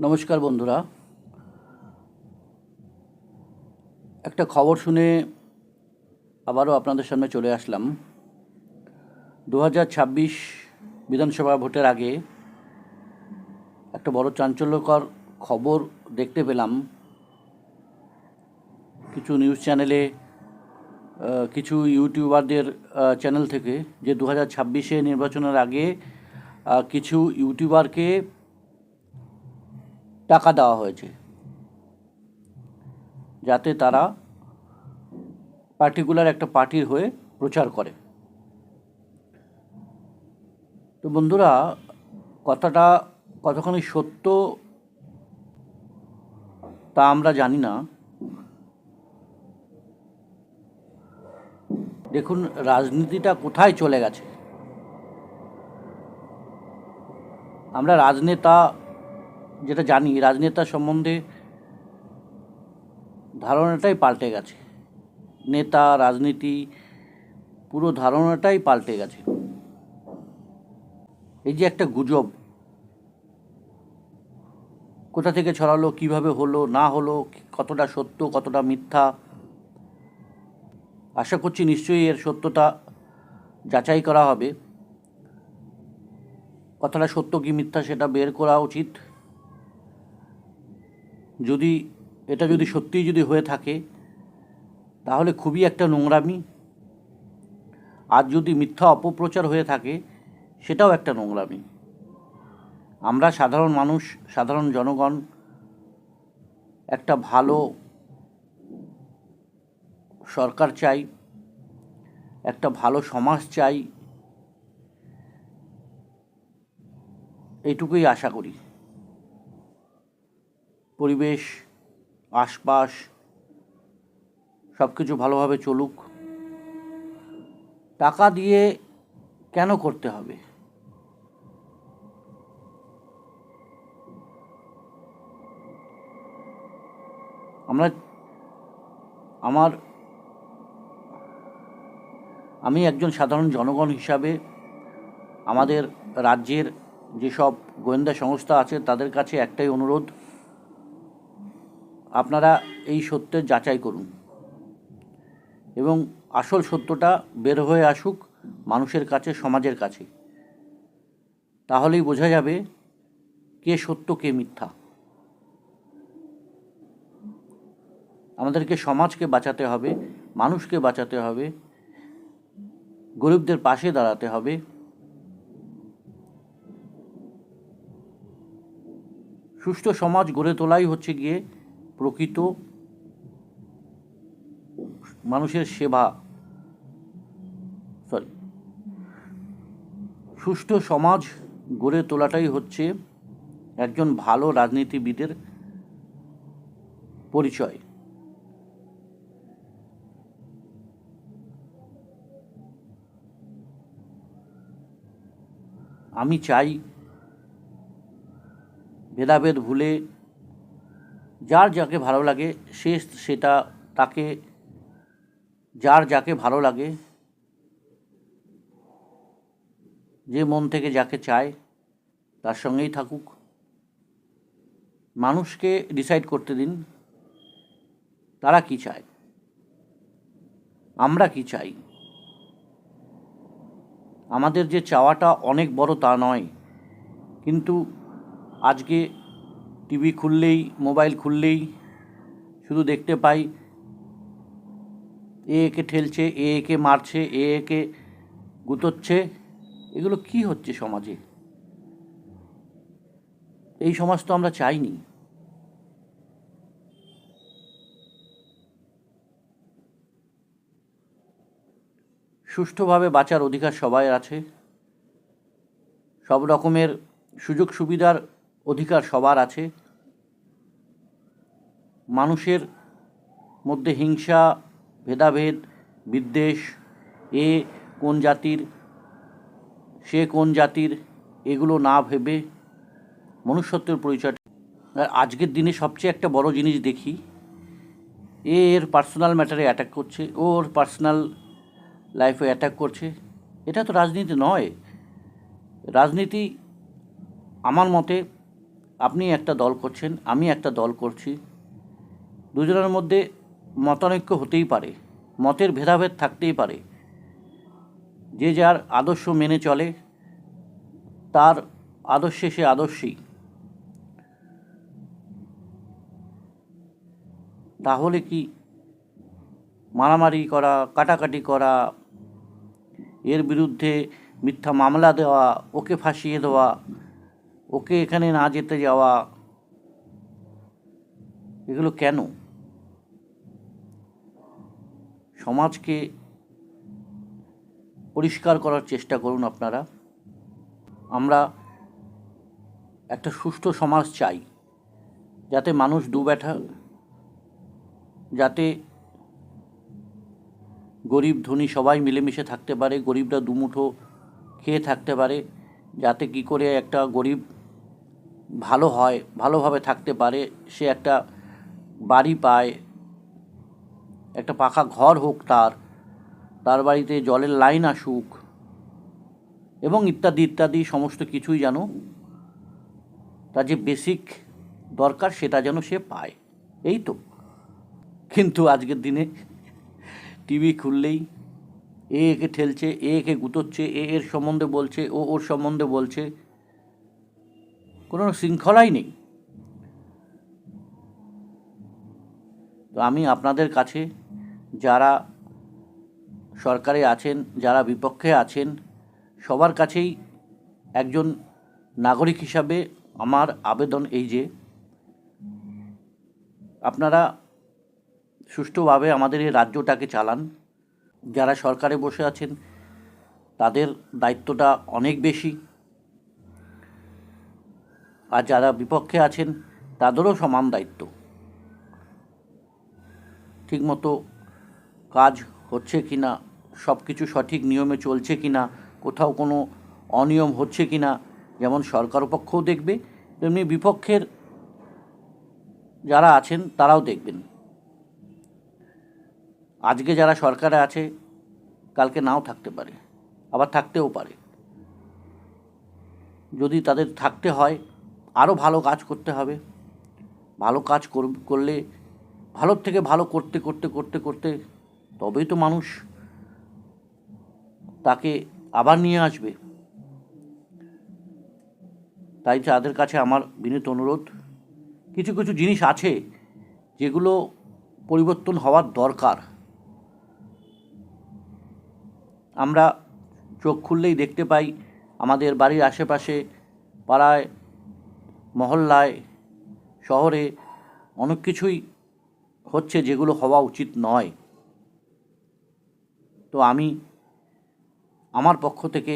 নমস্কার বন্ধুরা। একটা খবর শুনে আবারও আপনাদের সামনে চলে আসলাম। দু হাজার ছাব্বিশ বিধানসভা ভোটের আগে একটা বড় চাঞ্চল্যকর খবর দেখতে পেলাম। কিছু নিউজ চ্যানেলে কিছু ইউটিউবারদের চ্যানেল থেকে যে দু হাজার নির্বাচনের আগে কিছু ইউটিউবারকে টাকা দেওয়া হয়েছে। যাতে তারা পার্টিকুলার একটা পার্টির হয়ে প্রচার করে। তো বন্ধুরা, কথাটা কতখানি সত্য তা আমরা জানি না। দেখুন, রাজনীতিটা কোথায় চলে গেছে? আমরা রাজনেতা যেটা জানি রাজনেতা সম্বন্ধে ধারণাটাই পাল্টে গেছে। নেতা, রাজনীতি, পুরো ধারণাটাই পাল্টে গেছে। এই যে একটা গুজব, কোথা থেকে ছড়ালো, কীভাবে হলো, না হলো, কতটা সত্য, কতটা মিথ্যা, আশা করছি নিশ্চয়ই এর সত্যতা যাচাই করা হবে। কথাটা সত্য কি মিথ্যা সেটা বের করা উচিত। যদি, এটা যদি সত্যিই যদি হয়ে থাকে, তাহলে খুবই একটা নোংরামি। আর যদি মিথ্যা অপপ্রচার হয়ে থাকে, সেটাও একটা নোংরামি। আমরা সাধারণ মানুষ, সাধারণ জনগণ, একটা ভালো সরকার চাই, একটা ভালো সমাজ চাই, এইটুকুই আশা করি। পরিবেশ, আশপাশ সব কিছু ভালোভাবে চলুক। টাকা দিয়ে কেন করতে হবে? আমরা, আমার, আমি একজন সাধারণ জনগণ হিসাবে আমাদের রাজ্যের যেসব গোয়েন্দা সংস্থা আছে, তাদের কাছে একটাই অনুরোধ আপনারা এই সত্যের যাচাই করুন। এবং আসল সত্যটা বের হয়ে আসুক মানুষের কাছে, সমাজের কাছে। তাহলেই বোঝা যাবে কে সত্য, কে মিথ্যা। আমাদেরকে সমাজকে বাঁচাতে হবে, মানুষকে বাঁচাতে হবে, গরিবদের পাশে দাঁড়াতে হবে। সুষ্ঠু সমাজ গড়ে তোলাই হচ্ছে গিয়ে প্রকৃত মানুষের সেবা সরি সুষ্ঠু সমাজ গড়ে তোলাটাই হচ্ছে একজন ভালো রাজনীতিবিদের পরিচয়। আমি চাই ভেদাভেদ ভুলে যার যাকে ভালো লাগে, সে সেটা তাকে, যার যাকে ভালো লাগে, যে মন থেকে যাকে চায়, তার সঙ্গেই থাকুক। মানুষকে ডিসাইড করতে দিন, তারা কি চায়? আমরা কি চাই? আমাদের যে চাওয়াটা অনেক বড় তা নয়, কিন্তু আজকে টিভি খুললেই, মোবাইল খুললেই শুধু দেখতে পাই, এ একে ঠেলছে, এ একে মারছে, এ একে গুতোচ্ছে। এগুলো কি হচ্ছে সমাজে? এই সমাজ তো আমরা চাইনি। সুষ্ঠুভাবে বাঁচার অধিকার সবাই আছে। সব রকমের সুযোগ সুবিধার অধিকার সবার আছে। মানুষের মধ্যে হিংসা, ভেদাভেদ, বিদ্বেষ, এ কোন জাতির, সে কোন জাতির, এগুলো না ভেবে মনুষ্যত্বের পরিচয়। আজকের দিনে সবচেয়ে একটা বড় জিনিস দেখি, এ এর পার্সোনাল ম্যাটারে অ্যাটাক করছে ওর পার্সোনাল লাইফে অ্যাটাক করছে। এটা তো রাজনীতি নয়। রাজনীতি আমার মতে আপনি একটা দল করছেন, আমি একটা দল করছি। দুজনের মধ্যে মতানৈক্য হতেই পারে, মতের ভেদাভেদ থাকতেই পারে। যে যার আদর্শ মেনে চলে, তার আদর্শে সে আদর্শী তাহলে কি মারামারি করা, কাটাকাটি করা, এর বিরুদ্ধে মিথ্যা মামলা দেওয়া, ওকে ফাঁসিয়ে দেওয়া ওকে এখানে না যেতে যাওয়া, এগুলো কেন? সমাজকে পরিষ্কার করার চেষ্টা করুন আপনারা। আমরা একটা সুষ্ঠু সমাজ চাই, যাতে মানুষ দু ব্যাঠা যাতে গরিব ধনী সবাই মিলেমিশে থাকতে পারে, গরিবরা দুমুঠো খেয়ে থাকতে পারে, যাতে কি করে একটা গরিব ভালো হয়, ভালোভাবে থাকতে পারে, সে একটা বাড়ি পায়, একটা পাখা ঘর হোক তার তার বাড়িতে জলের লাইন আসুক, এবং ইত্যাদি ইত্যাদি সমস্ত কিছুই যেন তার যে বেসিক দরকার সেটা যেন সে পায়। এই তো। কিন্তু আজকের দিনে টিভি খুললেই এ একে ঠেলছে, এ একে গুতোচ্ছে, এ এর সম্বন্ধে বলছে, ও ওর সম্বন্ধে বলছে কোনো শৃঙ্খলাই নেই। তো আমি আপনাদের কাছে যারা সরকারে আছেন, যারা বিপক্ষে আছেন, সবার কাছেই একজন নাগরিক হিসাবে আমার আবেদন এই যে, আপনারা সুষ্ঠুভাবে আমাদের এই রাজ্যটাকে চালান। যারা সরকারে বসে আছেন, তাদের দায়িত্বটা অনেক বেশি। আর যারা বিপক্ষে আছেন, তাদেরও সমান দায়িত্ব। ঠিকমতো কাজ হচ্ছে কি না সব কিছু সঠিক নিয়মে চলছে কি না কোথাও কোনো অনিয়ম হচ্ছে কি না যেমন সরকার পক্ষও দেখবে, তেমনি বিপক্ষের যারা আছেন, তারাও দেখবেন। আজকে যারা সরকারে আছে, কালকে নাও থাকতে পারে, আবার থাকতেও পারে। যদি তাদের থাকতে হয় আরও ভালো কাজ করতে হবে। ভালো কাজ করলে ভালোর থেকে ভালো করতে করতে করতে করতে তবেই তো মানুষ তাকে আবার নিয়ে আসবে। তাই তাদের কাছে আমার বিনীত অনুরোধ, কিছু কিছু জিনিস আছে যেগুলো পরিবর্তন হওয়ার দরকার। আমরা চোখ খুললেই দেখতে পাই আমাদের বাড়ির আশেপাশে পাড়ায় মহল্লায়, শহরে অনেক কিছুই হচ্ছে যেগুলো হওয়া উচিত নয়। তো আমি আমার পক্ষ থেকে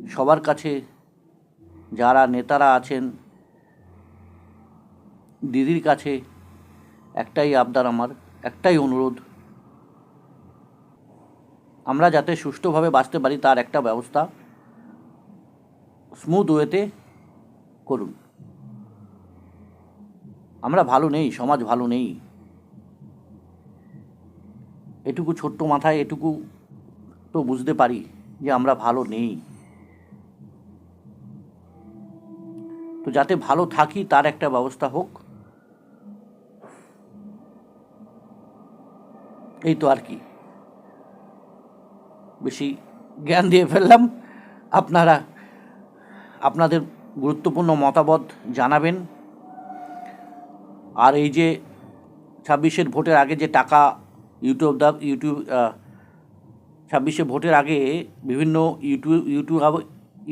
সবার কাছে যারা নেতারা আছেন, দিদির কাছে একটাই আবদার আমার, একটাই অনুরোধ। আমরা যাতে সুষ্ঠুভাবে বাঁচতে পারি তার একটা ব্যবস্থা স্মুথ ওয়েতে করুন। আমরা ভালো নেই, সমাজ ভালো নেই। এটুকু ছোট্ট মাথায়, এটুকু তো বুঝতে পারি যে আমরা ভালো নেই। তো যাতে ভালো থাকি, তার একটা ব্যবস্থা হোক। এই তো আর কি। বেশি জ্ঞান দিয়ে ফেললাম। আপনারা, আপনাদের গুরুত্বপূর্ণ মতামত জানাবেন। আর এই যে ছাব্বিশের ভোটের আগে যে টাকা ইউটিউব দা ইউটিউব ছাব্বিশে ভোটের আগে বিভিন্ন ইউটিউব ইউটিউব,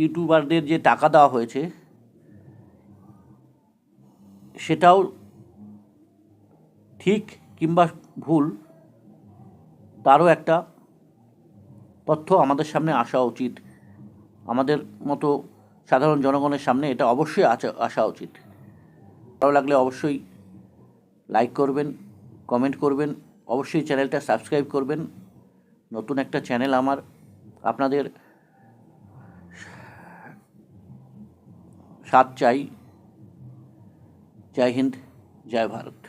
ইউটিউবারদের যে টাকা দেওয়া হয়েছে, সেটাও ঠিক কিংবা ভুল, তারও একটা তথ্য আমাদের সামনে আসা উচিত। আমাদের মতো সাধারণ জনগণের সামনে এটা অবশ্যই আসা উচিত। ভালো লাগলে অবশ্যই লাইক করবেন কমেন্ট করবেন, অবশ্যই চ্যানেলটা সাবস্ক্রাইব করবেন। নতুন একটা চ্যানেল আমার, আপনাদের সাথ চাই। জয় হিন্দ, জয় ভারত।